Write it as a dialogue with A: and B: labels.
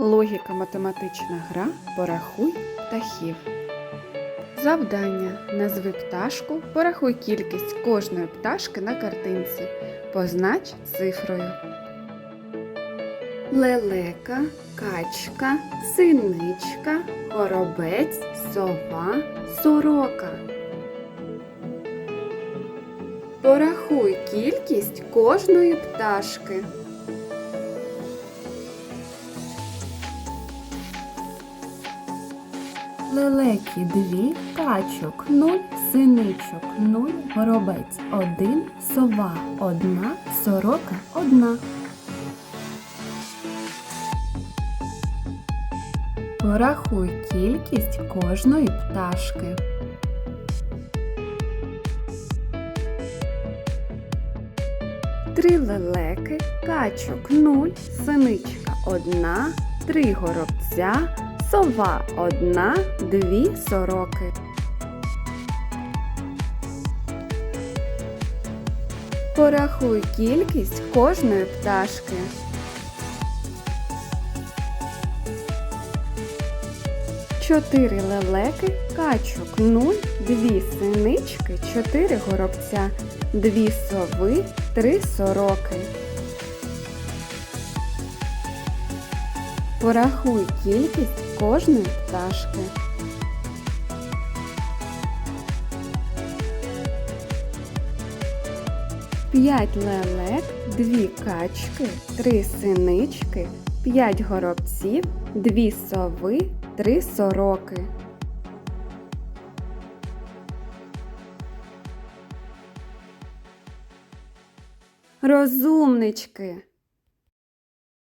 A: Логіка математична гра Порахуй птахів. Завдання. Назви пташку, порахуй кількість кожної пташки на картинці. Познач цифрою. Лелека, качка, синичка, горобець, сова, сорока. Порахуй кількість кожної пташки.
B: Лелеки дві, качок нуль, синичок нуль, горобець один, сова одна, сорока одна. Порахуй кількість кожної пташки.
A: Три лелеки, качок нуль, синичка одна, три горобця, сова одна, дві сороки. Порахуй кількість кожної пташки. Чотири лелеки, качок нуль, дві синички, чотири горобця, дві сови, три сороки. Порахуй кількість кожної пташки. П'ять лелек, дві качки, три синички, п'ять горобців, дві сови, три сороки. Розумнички.